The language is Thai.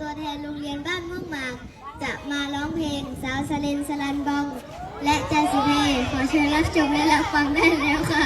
ตัวแทนโรงเรียนบ้านม่วงหมาก จะมาร้องเพลงสาวสเลนสลันบอง และจาสิเพขอเชิญรับชมและรับฟังได้แล้วค่ะ